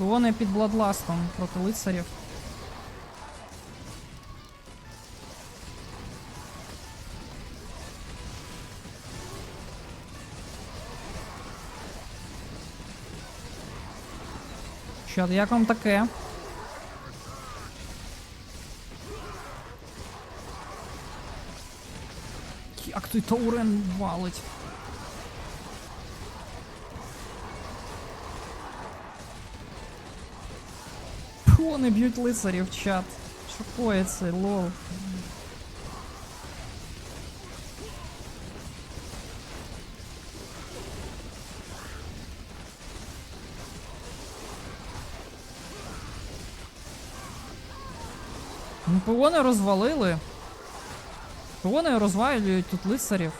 Вони під бладластом проти лицарів. Що, як вам таке? Як той Таурен валить? Вони б'ють лицарів, чат. Що коїться, лол. Ну, погони розвалили. Погони розвалюють тут лицарів.